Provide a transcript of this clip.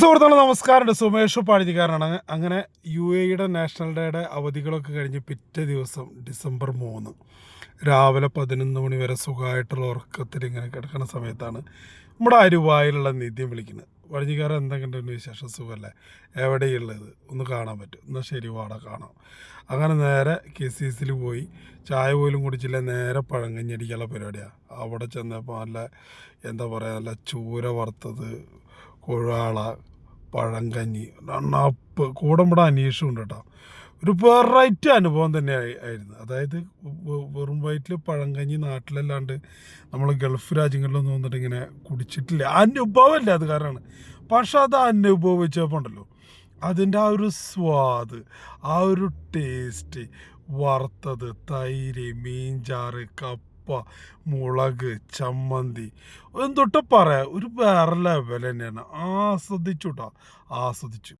സുഹൃത്തുക്കളെ നമസ്കാരം. സുമേഷ് പാടിക്കാരനാണ് അങ്ങനെ യു എയുടെ നാഷണൽ ഡേയുടെ അവധികളൊക്കെ കഴിഞ്ഞ് പിറ്റേ ദിവസം ഡിസംബർ മൂന്ന് രാവിലെ പതിനൊന്ന് മണി വരെ സുഖമായിട്ടുള്ള ഉറക്കത്തിൽ ഇങ്ങനെ കിടക്കുന്ന സമയത്താണ് നമ്മുടെ അരുവായിലുള്ള നിത്യം വിളിക്കുന്നത്. വഴിഞ്ഞിക്കാരൻ എന്തെങ്കിലും വിശേഷം? സുഖമല്ലേ? എവിടെയുള്ളത്? ഒന്ന് കാണാൻ പറ്റും. എന്നാൽ ശരി വാട കാണാം. അങ്ങനെ നേരെ കെ സി എസിൽ പോയി. ചായ പോലും കുടിച്ചില്ല. നേരെ പഴങ്കഞ്ഞടിക്കാനുള്ള പരിപാടിയാണ് അവിടെ ചെന്നപ്പോൾ നല്ല എന്താ പറയുക നല്ല ചൂര വറുത്തത് കുഴാള പഴങ്കഞ്ഞി നണ്ണാപ്പ് കൂടമ്പട അനീഷും ഉണ്ട് കേട്ടോ ഒരു വെറൈറ്റി അനുഭവം തന്നെ ആയി- ആയിരുന്നു. അതായത് വെറും വയറ്റിൽ പഴങ്കഞ്ഞി നാട്ടിലല്ലാണ്ട് നമ്മൾ ഗൾഫ് രാജ്യങ്ങളിലൊന്നും വന്നിട്ട് ഇങ്ങനെ കുടിച്ചിട്ടില്ല. അനുഭവമല്ല അത് കാരണമാണ് പക്ഷെ അത് അനുഭവിച്ചപ്പോൾ ഉണ്ടല്ലോ അതിന്റെ ആ ഒരു സ്വാദ് ആ ഒരു ടേസ്റ്റ് വറുത്തത് തൈര് മീൻചാറ് കപ്പ മുളക് ചമ്മന്തി. എന്തൊട്ട് പറയാ ഒരു വേറെ ലെവൽ തന്നെയാണ്. ആസ്വദിച്ചു കേട്ടോ ആസ്വദിച്ചു.